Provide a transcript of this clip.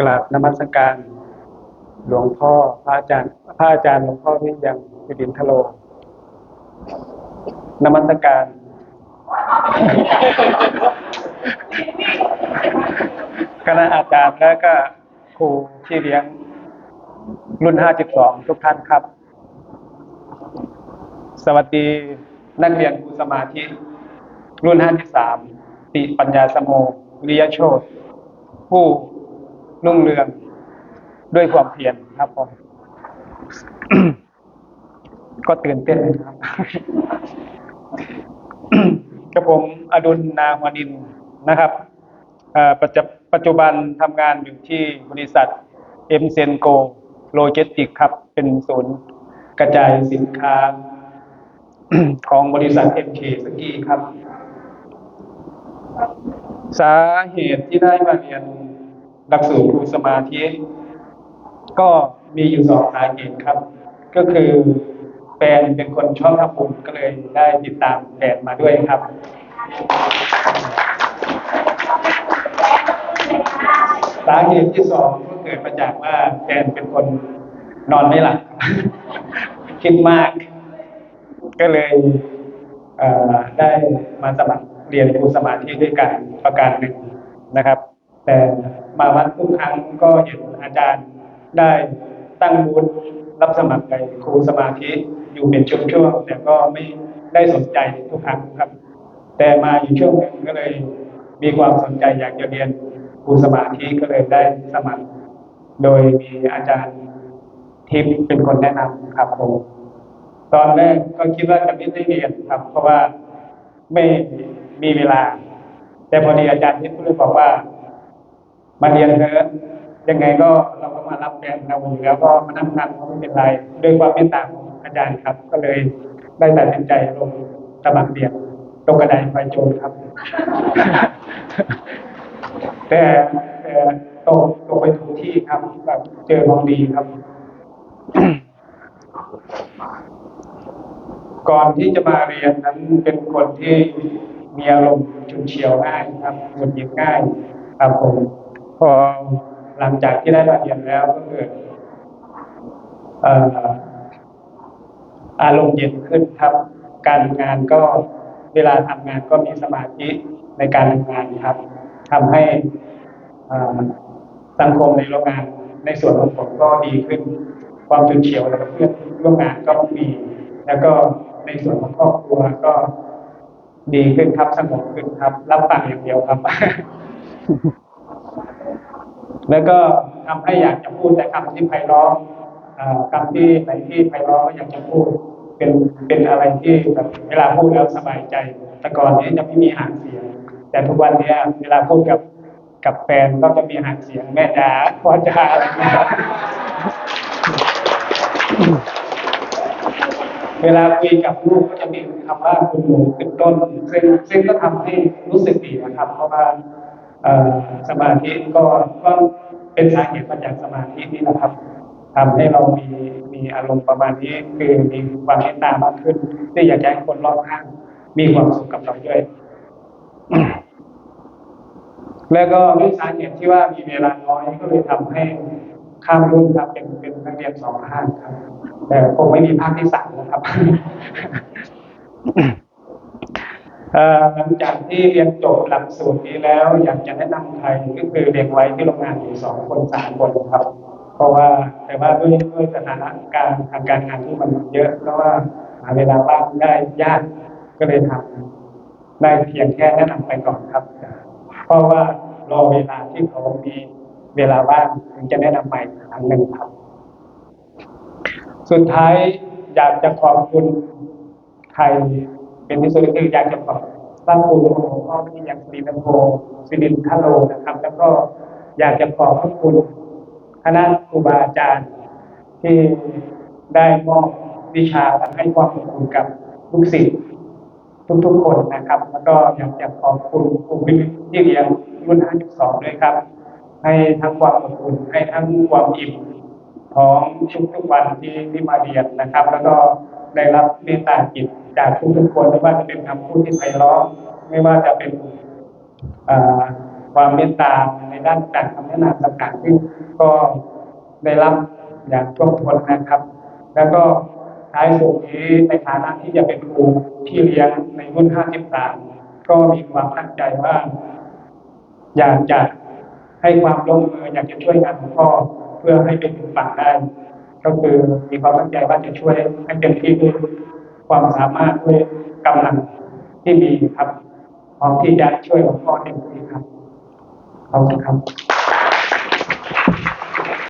กราบนมัสการ หลวงพ่อพระอาจารย์พระอาจารย์หลวงพ่อที่ยังสิรินทโลนมัสการ คณะอาจารย์และก็ครูที่เลี้ยงรุ่น 52 ทุกท่านครับ สวัสดีนักเรียนครูสมาธิ รุ่น 53 ติปัญญาสโมวิริยโชตผู้ รุ่งเรืองด้วยความเพียรครับผมก็ตื่นเต้นครับกับผมอดุลนาหัวดินนะครับปัจปัจจุบันทำงานอยู่ที่บริษัทเอ็มเซนโกโลจิสติกครับ เป็นศูนย์กระจายสินค้าของบริษัทเอ็มเคสกี้ครับ สาเหตุที่ได้มาเรียน หลักสูตรครูสมาธิ ก็มีอยู่สองสาเหตุครับ ก็คือแฟนเป็นคนชอบทำบุญก็เลยได้ติดตามแฟนมาด้วยครับ สาเหตุที่สองก็เกิดมาจากว่าแฟนเป็นคนนอนไม่หลับคิดมาก ก็เลยเได้มาสมัครเรียนครูสมาธิด้วยกันประการหนึ่งนะครับ แต่มาวัดทุกครั้งก็เห็นอาจารย์ได้ตั้งบูธรับสมัครในครูสมาธิอยู่เป็นช่วงๆแต่ก็ไม่ได้สนใจทุกครั้งครับ แต่มาอยู่ช่วงหนึ่งก็เลยมีความสนใจอยากจะเรียนครูสมาธิก็เลยได้สมัคร โดยมีอาจารย์ทิพย์เป็นคนแนะนำครับผมตอนแรกก็คิดว่าจะไม่ได้เรียนครับ เพราะว่าไม่มีเวลา แต่พอดีอาจารย์ที่พูดเลยบอกว่า มาเรียนเถอะยังไงก็เราก็มารับแฟนเราอยู่แล้วก็มานั่งทำก็ไม่เป็นไรด้วยความเมตตาของอาจารย์ครับ ก็เลยได้ตัดสินใจลงสมัครเรียนตรงกระไดไฟโจรครับ แต่แต่ตกตกไปถูกที่ครับแบบเจอของดีครับ ก่อนที่จะมาเรียนนั้นเป็นคนที่มีอารมณ์ฉุนเฉียวง่ายครับหงุดหงิดง่ายครับผม พอหลังจากที่ได้มาเรียนแล้วก็เกิดเอ่อารมณ์เย็นขึ้นครับ การงานก็เวลาทำงานก็มีสมาธิในการทำงานครับทำให้สังคมในโรงงานในส่วนของผมก็ดีขึ้น ความจุนเฉียวแล้วเพื่อนร่วมงานก็มี แล้วก็ในส่วนของครอบครัวก็ดีขึ้นครับสงบขึ้นครับ รับฟังอย่างเดียวครับ แล้วก็ทำให้อยากจะพูดแต่คำที่ไพเราะเอ่อคำที่ไหนที่ไพเราะก็อยากจะพูดเป็นเป็นอะไรที่แบบเวลาพูดแล้วสบายใจ แต่ก่อนนี้จะไม่มีหางเสียง แต่ทุกวันเนี้ยเวลาพูดกับกับแฟนก็จะมีหางเสียงแม่จ๋าพ่อจ๋าอะไรเงี้ยครับเวลาคุยกับลูกก็จะมีคำว่าคุณหนูขึ้นต้นซึ่งซึ่งก็ทำให้รู้สึกดีนะครับ เพราะว่า สมาธิก็ก็เป็นสาเหตุมาจากสมาธินี่นะครับทำให้เรามีมีอารมณ์ประมาณนี้ คือมีความเมตตามากขึ้นที่อยากจะให้คนรอบข้างมีความสุขกับเราด้วย แล้วก็ด้วยสาเหตุที่ว่ามีเวลาน้อยก็เลยทำให้ข้ามรุ่นครับเป็นเป็นนักเรียนสองภาคครับ แต่คงไม่มีภาคที่สามนะครับ หลังจากที่เรียนจบหลักสูตรนี้แล้ว อยากจะแนะนำใครก็คือเด็กไว้ที่โรงงานอยู่สองคนสามคนครับ เพราะว่าแต่ว่าด้วยด้วยสถานการณ์ทางการงานที่มันเยอะ เพราะว่าหาเวลาว่างได้ยากก็เลยทำได้เพียงแค่แนะนำไปก่อนครับ เพราะว่ารอเวลาที่เขามีเวลาว่างถึงจะแนะนำใหม่อีกครั้งหนึ่งครับ สุดท้ายอยากจะขอบคุณใคร เป็นที่สุดก็คืออยากจะขอบพระคุณหลวงพ่อที่ยังสิรินโพสิรินทโลนะครับ แล้วก็อยากจะขอบพระคุณคณะครูบาอาจารย์ ที่ได้มอบวิชาและให้ความอบอุ่นกับลูกศิษย์ทุกๆคนนะครับ แล้วก็อยากจะขอบคุณครูวิทย์ที่เรียนรุ่น 52 ด้วยครับ ให้ทั้งความอบอุ่นให้ทั้งความอิ่มของทุกทุกๆวันที่ที่มาเรียนนะครับ แล้วก็ ได้รับเมตตาจิตจากทุกทุกๆคนไม่ว่าจะเป็นคำพูดที่ไพเราะไม่ว่าจะเป็นความเมตตาในด้านการคำแนะนำต่างๆที่ก็ได้รับอย่างท่วมท้นนะครับ แล้วก็ท้ายสุดนี้ในฐานะที่จะเป็นครูที่เลี้ยงในรุ่น 53 ก็มีความตั้งใจว่า อยากจะให้ความร่วมมืออยากจะช่วยงานของพ่อเพื่อให้เป็นฝั่งได้ ก็คือมีความตั้งใจว่าจะช่วยให้เต็มที่ด้วยความสามารถด้วยกำลังที่มีครับพร้อมที่จะช่วยหลวงพ่อเต็มที่ครับขอบคุณครับ